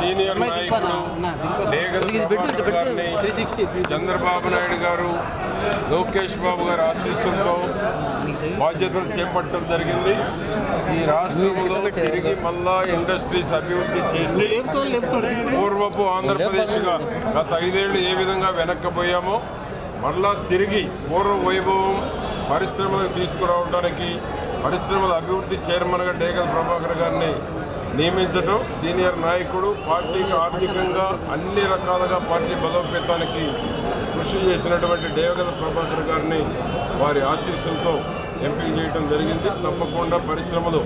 Senior అమ్మాయి నాయకుడు చంద్రబాబు నాయుడు గారు లోకేష్ బాబు గారు ఆశీస్సులతో బాధ్యతలు చేపట్టడం జరిగింది. ఈ రాష్ట్రంలో తిరిగి మళ్ళా ఇండస్ట్రీస్ అభివృద్ధి చేసి. పూర్వపు ఆంధ్రప్రదేశ్గా గత ఐదేళ్ళు ఏ విధంగా వెనక్కిపోయామో మళ్ళా తిరిగి పూర్వ వైభవం పరిశ్రమలకు తీసుకురావడానికి పరిశ్రమల అభివృద్ధి చైర్మన్గా డేగల ప్రభాకర్ గారిని నియమించడం సీనియర్ నాయకుడు పార్టీకి ఆర్థికంగా అన్ని రకాలుగా పార్టీ బలోపేతానికి కృషి చేసినటువంటి దేవగత ప్రభాకర్ గారిని వారి ఆశీస్సులతో ఎంపిక చేయడం జరిగింది. తప్పకుండా పరిశ్రమలు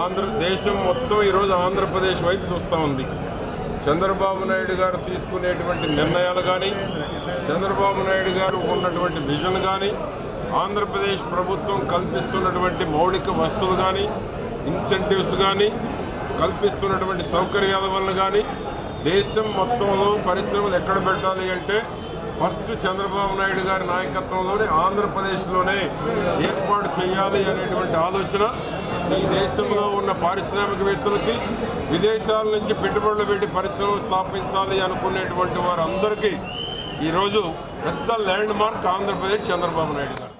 ఆంధ్ర దేశం మొత్తం ఈరోజు ఆంధ్రప్రదేశ్ వైపు చూస్తూ ఉంది. చంద్రబాబు నాయుడు గారు తీసుకునేటువంటి నిర్ణయాలు కానీ చంద్రబాబు నాయుడు గారు ఉన్నటువంటి విజన్ కానీ ఆంధ్రప్రదేశ్ ప్రభుత్వం కల్పిస్తున్నటువంటి మౌలిక వస్తువులు కానీ ఇన్సెంటివ్స్ కానీ కల్పిస్తున్నటువంటి సౌకర్యాల వల్ల కానీ దేశం మొత్తంలో పరిశ్రమలు ఎక్కడ పెట్టాలి అంటే ఫస్ట్ చంద్రబాబు నాయుడు గారి నాయకత్వంలోనే ఆంధ్రప్రదేశ్లోనే ఏర్పాటు చేయాలి అనేటువంటి ఆలోచన ఈ దేశంలో ఉన్న పారిశ్రామికవేత్తలకి విదేశాల నుంచి పెట్టుబడులు పెట్టి పరిశ్రమలు స్థాపించాలి అనుకునేటువంటి వారందరికీ ఈరోజు పెద్ద ల్యాండ్ మార్క్ ఆంధ్రప్రదేశ్ చంద్రబాబు నాయుడు గారు.